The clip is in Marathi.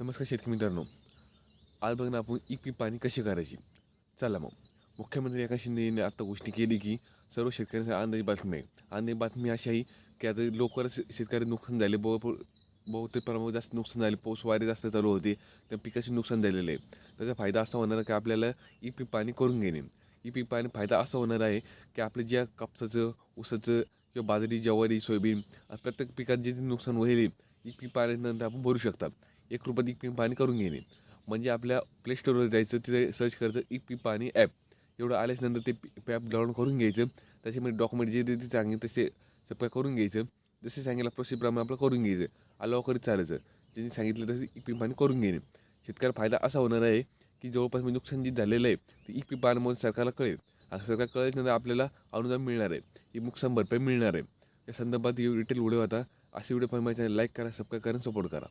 नमस्कार शेतकरी मित्रांनो. आज बघ ना आपण एक पीक पाणी कशी करायची? चला मग. मुख्यमंत्री एका शिंदेने आता घोषणा केली की सर्व शेतकऱ्यांसाठी अंदाजी बातमी आहे. अंदाजी बातमी अशी आहे की आता लवकरच शेतकरी नुकसान झाले. बहु बहुतेक प्रमाणात जास्त नुकसान झाले. पाऊस वारे जास्त चालू होते. त्या पिकाचे नुकसान झालेलं आहे. त्याचा फायदा असा होणार आहे की आपल्याला ई पीक पाणी करून घेणे. ई पीक पाणी फायदा असा होणार आहे की आपलं ज्या कापसाचं ऊसाचं किंवा बाजरी ज्वारी सोयाबीन प्रत्येक पिकात जे नुकसान होईल ई पीक पाण्यानंतर आपण भरू शकतात एक रुपयात एक पिंप पाणी करून घेणे. म्हणजे आपल्या प्ले स्टोरवर जायचं तिथे सर्च करायचं एक पिंप पाणी ॲप एवढं आल्याच्यानंतर ते ॲप डाउनलोड करून घ्यायचं. त्याच्यामध्ये डॉक्युमेंट जे ते सांगेल तसे सगळं करून घ्यायचं. जसे सांगितलं प्रोसेसप्रमाणे आपलं करून घ्यायचं. अलाव करीत चालायचं. ज्यांनी सांगितलं तसं एक पिंप पाणी करून घेणे. शेतकऱ्याला फायदा असा होणार आहे की जवळपास मी नुकसान जे झालेलं आहे ते एक पीक पाण्यामुळे सरकारला कळेल. आणि सरकार कळल्यानंतर आपल्याला अनुदान मिळणार आहे. ही नुकसान भरपाई मिळणार आहे. या संदर्भात रिटेल व्हिडिओ होता असे व्हिडिओ पाहिजे लाईक करा सबस्क्राईब करा सपोर्ट करा.